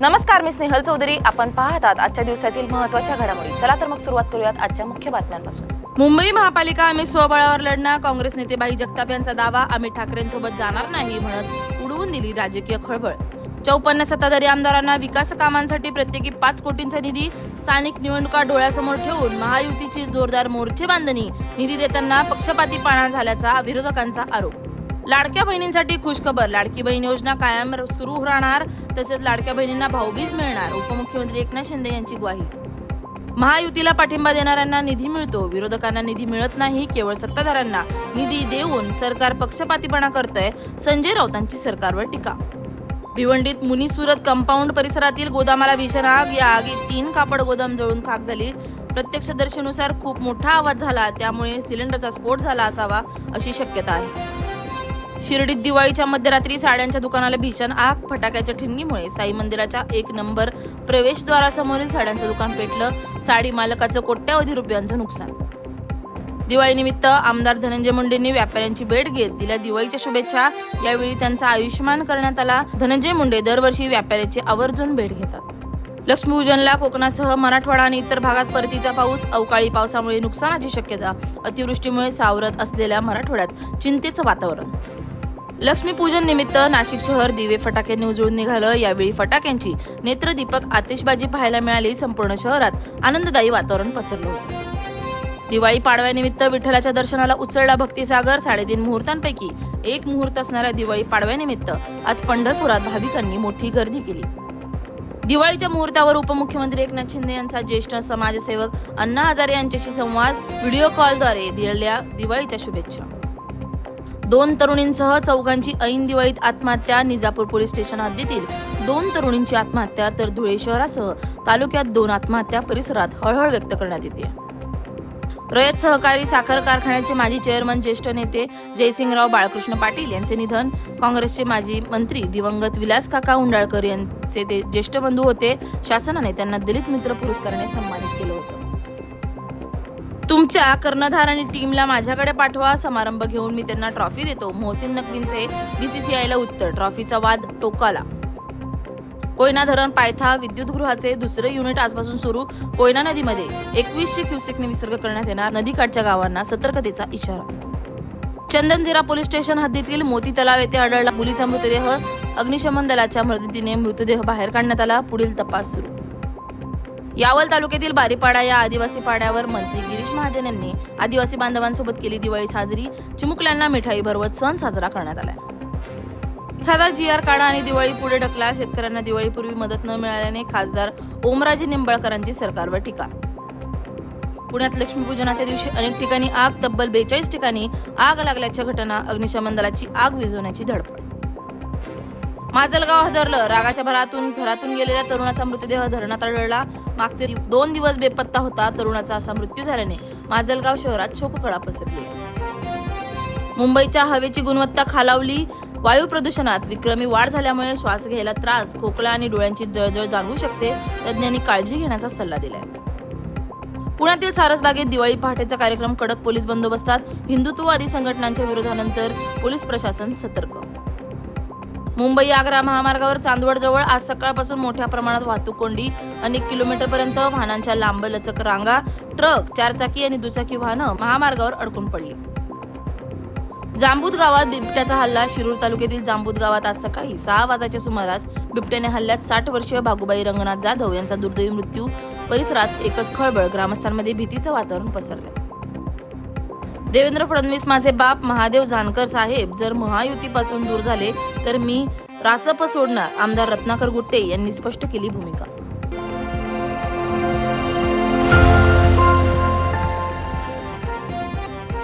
नमस्कार मी स्नेहल चौधरी. आपण पाहत आहात आजच्या दिवसातील महत्त्वाच्या घडामोडी. चला तर मग सुरुवात करूयात आजच्या मुख्य बातम्यांपासून. मुंबई महापालिका आम्ही स्वबळावर लढणार. काँग्रेस नेते भाई जगताप यांचा दावा आम्ही ठाकरेंसोबत जाणार नाही म्हणत उडवून दिली राजकीय खळबळ. चौपन्न सत्ताधारी आमदारांना विकास कामांसाठी प्रत्येकी पाच कोटींचा निधी स्थानिक निवडणुका डोळ्यासमोर ठेवून महायुतीची जोरदार मोर्चे बांधणी निधी देताना पक्षपाती पाणा झाल्याचा विरोधकांचा आरोप. लाडक्या बहिणींसाठी खुशखबर लाडकी बहीण योजना कायम सुरू राहणार. तसेच लाडक्या बहिणींना भाऊबीज मिळणार उपमुख्यमंत्री एकनाथ शिंदे यांची ग्वाही. महायुतीला पाठिंबा देणाऱ्यांना निधी मिळतो विरोधकांना निधी मिळत नाही केवळ सत्ताधाऱ्यांना निधी देऊन सरकार पक्षपातीपणा करतंय संजय राऊतांची सरकारवर टीका. भिवंडीत मुनी सुरत कंपाऊंड परिसरातील गोदामाला भीषण आग या आगीत तीन कापड गोदाम जळून खाक झाली. प्रत्यक्षदर्शीनुसार खूप मोठा आवाज झाला त्यामुळे सिलेंडरचा स्फोट झाला असावा अशी शक्यता आहे. शिर्डीत दिवाळीच्या मध्यरात्री साड्यांच्या दुकानाला भीषण आग. फटाक्याच्या ठिणगीमुळे साई मंदिराच्या एक नंबर प्रवेशद्वारासमोरील साड्यांचं दुकान पेटलं. साडी मालकाचं कोट्यावधी रुपयांचं नुकसान. दिवाळीनिमित्त आमदार धनंजय मुंडेंनी व्यापाऱ्यांची भेट घेत दिल्या दिवाळीच्या शुभेच्छा. यावेळी त्यांचा आयुष्यमान करण्यात आला. धनंजय मुंडे दरवर्षी व्यापाऱ्याची आवर्जून भेट घेतात. लक्ष्मीपूजनला कोकणासह मराठवाडा आणि इतर भागात परतीचा पाऊस अवकाळी पावसामुळे नुकसानाची शक्यता अतिवृष्टीमुळे सावरत असलेल्या मराठवाड्यात चिंतेचं वातावरण. लक्ष्मीपूजन निमित्त नाशिक शहर दिवे फटाक्यांनी उजळून निघालं. यावेळी फटाक्यांची नेत्रदीपक आतिषबाजी पाहायला मिळाली संपूर्ण शहरात. आनंददायी वातावरण पसरलं होतं. दिवाळी पाडव्यानिमित्त विठ्ठलाच्या दर्शनाला उचलला भक्तिसागर. साडेतीन मुहूर्तांपैकी एक मुहूर्त असणाऱ्या दिवाळी पाडव्यानिमित्त आज पंढरपुरात भाविकांनी मोठी गर्दी केली. दिवाळीच्या मुहूर्तावर उपमुख्यमंत्री एकनाथ शिंदे यांचा ज्येष्ठ समाजसेवक अण्णा हजारे यांच्याशी संवाद. व्हिडिओ कॉलद्वारे दिलेल्या दिवाळीच्या शुभेच्छा. दोन तरुणींसह चौघांची ऐन दिवाळीत आत्महत्या निजापूर पोलीस स्टेशन हद्दीतील दोन तरुणींची आत्महत्या तर धुळे शहरासह तालुक्यात दोन आत्महत्या परिसरात हळहळ व्यक्त करण्यात येते. रयत सहकारी साखर कारखान्याचे माजी चेअरमन ज्येष्ठ नेते जयसिंगराव बाळकृष्ण पाटील यांचे निधन काँग्रेसचे माजी मंत्री दिवंगत विलास काका उंडाळकर यांचे ते ज्येष्ठ बंधू होते शासनाने त्यांना दलित मित्र पुरस्काराने सन्मानित केलं होतं. तुमच्या कर्णधार आणि टीमला माझ्याकडे पाठवा. समारंभ घेऊन मी त्यांना ट्रॉफी देतो. मोहसिन नकवींचे बीसीसीआयला उत्तर. ट्रॉफीचा वाद टोकाला. कोयना धरण पायथा विद्युतगृहाचे दुसरे युनिट आजपासून सुरू. कोयना नदीमध्ये एकवीसशे क्युसेकने विसर्ग करण्यात येणार. नदीकाठच्या गावांना सतर्कतेचा इशारा. चंदनझिरा पोलीस स्टेशन हद्दीतील मोती तलाव येथे आढळला. मुलीचा मृतदेह अग्निशमन दलाच्या मदतीने मृतदेह बाहेर काढण्यात आला. पुढील तपास सुरू. यावल तालुक्यातील बारीपाडा या आदिवासी पाड्यावर मंत्री गिरीश महाजन यांनी आदिवासी बांधवांसोबत केली दिवाळी साजरी. चिमुकल्यांना मिठाई भरवत सण साजरा करण्यात आला एखादा जी आर काढा आणि दिवाळी पुढे ढकला शेतकऱ्यांना दिवाळीपूर्वी मदत न मिळाल्याने खासदार ओमराजे निंबाळकरांची सरकारवर टीका. पुण्यात लक्ष्मीपूजनाच्या दिवशी अनेक ठिकाणी आग तब्बल बेचाळीस ठिकाणी आग लागल्याच्या घटना अग्निशमन दलाची आग विझवण्याची धडपड. माजलगाव हदरलं. रागाच्या भरातून घरातून गेलेल्या तरुणाचा मृतदेह धरणात आढळला. मागचे दोन दिवस बेपत्ता होता तरुणाचा असा मृत्यू झाल्याने माजलगाव शहरात शोककळा पसरली. मुंबईच्या हवेची गुणवत्ता खालावली. वायू प्रदूषणात विक्रमी वाढ झाल्यामुळे श्वास घ्यायला त्रास खोकला आणि डोळ्यांची जळजळ जाणवू शकते तज्ज्ञांनी काळजी घेण्याचा सल्ला दिलाय. पुण्यातील सारसबागेत दिवाळी पहाटेचा कार्यक्रम कडक पोलीस बंदोबस्तात हिंदुत्ववादी संघटनांच्या विरोधानंतर पोलीस प्रशासन सतर्क मुंबई आग्रा महामार्गावर चांदवड जवळ आज सकाळपासून मोठ्या प्रमाणात वाहतूक कोंडी अनेक किलोमीटरपर्यंत वाहनांच्या लांबलचक रांगा ट्रक चारचाकी आणि दुचाकी वाहनं महामार्गावर अडकून पडली. जांबूत गावात बिबट्याचा हल्ला शिरूर तालुक्यातील जांबूत गावात आज सकाळी सहा वाजाच्या सुमारास बिबट्याने हल्ल्यात साठ वर्षीय भागुबाई रंगनाथ जाधव यांचा दुर्दैवी मृत्यू. परिसरात एकच खळबळ ग्रामस्थांमध्ये भीतीचं वातावरण पसरलं. देवेंद्र फडणवीस माझे बाप महादेव जानकर साहेब जर महायुतीपासून दूर झाले तर मी रासप सोडणार. आमदार रत्नाकर गुट्टे यांनी स्पष्ट केली भूमिका.